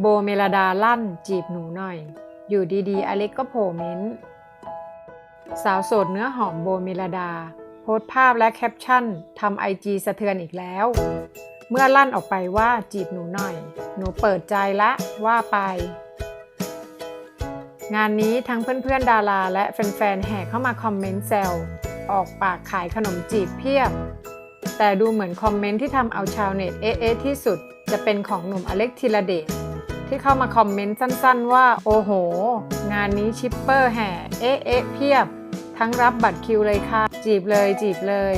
โบเมลดาลั่นจีบหนูหน่อย อยู่ดีๆ อเล็กก็โผล่เม้น สาวโสดเนื้อหอมโบเมลดา โพสภาพและแคปชั่นทำไอจีสะเทือนอีกแล้ว เมื่อลั่นออกไปว่าจีบหนูหน่อย หนูเปิดใจละว่าไป งานนี้ทั้งเพื่อนๆดาราและแฟนๆแห่เข้ามาคอมเมนต์แซวออกปากขายขนมจีบเพียบ แต่ดูเหมือนคอมเมนต์ที่ทำเอาชาวเน็ตเอ๊ะที่สุด จะเป็นของหนุ่มอเล็กธีรเดชที่เข้ามาคอมเมนต์สั้นๆ ว่า โอ้โห งานนี้ชิปเปอร์แห่เอ๊ะเพียบ ทั้งรับบัตรคิวเลยค่ะ จีบเลยจีบเลย